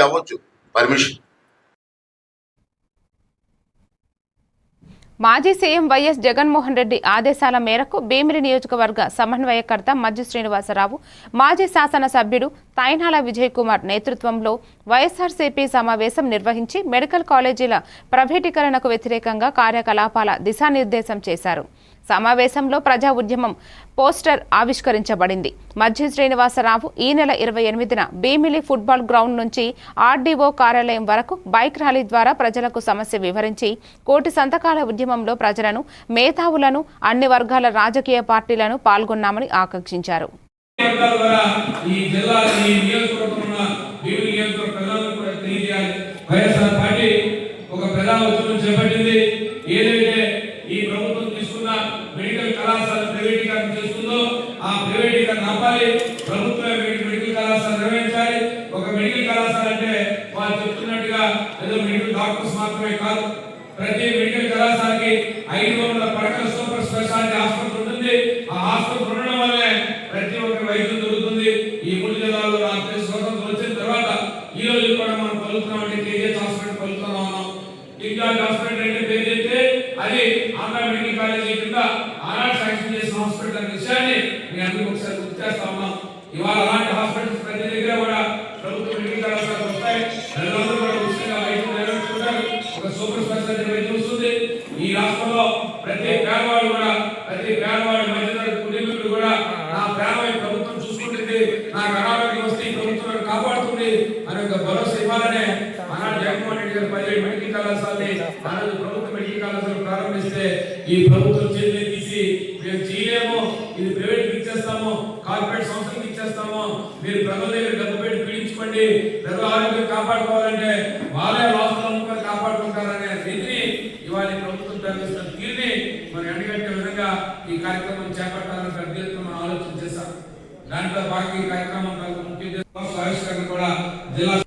అవ్వచ్చు పర్మిషన్ మాజీ CM YS Jaganmohan Reddy ఆదేశాల మేరకు భీమిలి నియోజకవర్గ సమన్వయకర్త మజ్జి శ్రీనివాసరావు మాజీ శాసనసభ్యుడు తాయినాల విజయ్ కుమార్ నేతృత్వంలో వైఎస్ఆర్సీపీ సమావేశం నిర్వహించి మెడికల్ కాలేజీల ప్రైవేటీకరణకు వ్యతిరేకంగా కార్యకలాపాల దిశానిర్దేశం చేశారు. సమావేశంలో ప్రజా ఉద్యమం పోస్టర్ ఆవిష్కరించబడింది. మధ్య శ్రీనివాసరావు ఈ నెల ఇరవై ఎనిమిదిన భీమిలి ఫుట్బాల్ గ్రౌండ్ నుంచి ఆర్డీఓ కార్యాలయం వరకు బైక్ ర్యాలీ ద్వారా ప్రజలకు సమస్య వివరించి కోటి సంతకాల ఉద్యమంలో ప్రజలను మేధావులను అన్ని వర్గాల రాజకీయ పార్టీలను పాల్గొన్నామని ఆకాంక్షించారు. ఈ జిల్లా ఈ నియోజకవర్గం నియోజకవర్గ కూడా తెలియజేయాలి. వైఎస్ఆర్ పార్టీ ఒక ఉద్యమం చేపట్టింది. ఏదైతే ఈ ప్రభుత్వం తీసుకున్న మెడికల్ కళాశాల ప్రైవేటీకరణ చేస్తుందో ఆ ప్రైవేటీకరణ ఆపాలి. ప్రభుత్వమే మెడికల్ కళాశాల నిర్వహించాలి. ఒక మెడికల్ కళాశాల అంటే వాళ్ళు చెప్తున్నట్టుగా ఏదో మెడికల్ డాక్టర్స్ మాత్రమే కాదు. ప్రతి మెడికల్ కళాశాలకి ఐదు వందల పడకల సూపర్ స్పెషాలిటీ ఆసుపత్రి ఉంటుంది. ఆ ఆసుపత్రి ఉండడం వల్లే ప్రతి ఒక్క వైద్యం దొరుకుతుంది. ఈ మూడు జిల్లాల్లో నాకు తెలిసి స్వతంత్రం వచ్చిన తర్వాత ఈ రోజు కూడా మనం పలుకుతున్నాం అంటే కేజీహెచ్ హాస్పిటల్ పలుకుతున్నాం ఉన్నాం ఇంకా హాస్పిటల్ అంటే పేరు చెప్తే అది ఆంధ్ర మెడికల్ కాలేజీ కింద ఆనాడు శాంక్షన్ చేసిన హాస్పిటల్ అనే విషయాన్ని మీ అందరికీ ఒకసారి గుర్తు చేస్తా ఉన్నాం. ఇవాళ అలాంటి హాస్పిటల్స్ ప్రతి దగ్గర ఒక సూపర్ స్పెషాలిటీ వైద్యం వస్తుంది ఈ రాష్ట్రంలో ప్రతి పేదవాడు కూడా ప్రతి పేదవాడు మధ్యతరగతి కుటుంబీకులు కూడా నా పేదవాడి ప్రభుత్వం చూసుకుంటుంది నా అనారోగ్యం వస్తే ఈ ప్రభుత్వం కాపాడుతుంది అనే ఒక భరోసా ఇవ్వాలనే ఆనాడు జగన్మోహన్ రెడ్డి గారు పదిహేడు మెడికల్ కళాశాలని ఆనాడు ప్రభుత్వ మెడికల్ కళాశాల ప్రారంభిస్తే ఈ ప్రభుత్వం చేతులు తీసి మేము చేయలేము ఇది ప్రైవేట్ ఇచ్చేస్తాము కార్పొరేట్ సంస్థలకు ఇచ్చేస్తాము. మీరు ప్రజల దగ్గర డబ్బు పెట్టి పీడించుకోండి ప్రజల ఆరోగ్యం కాపాడుకోవాలంటే వాళ్ళే రాష్ట్రాలు అమ్ముకొని కాపాడుకుంటారనే రీతిని ఇవాళ ఈ ప్రభుత్వం ప్రవేశిస్తున్న తీరుని మనం ఎండగట్టే విధంగా ఈ కార్యక్రమం చేపట్టాలని పెద్ద ఎత్తున మనం ఆలోచన చేశాం. దాంట్లో భాగంగా ఈ కార్యక్రమం ముఖ్య ఆవిష్కరణ కూడా జిల్లా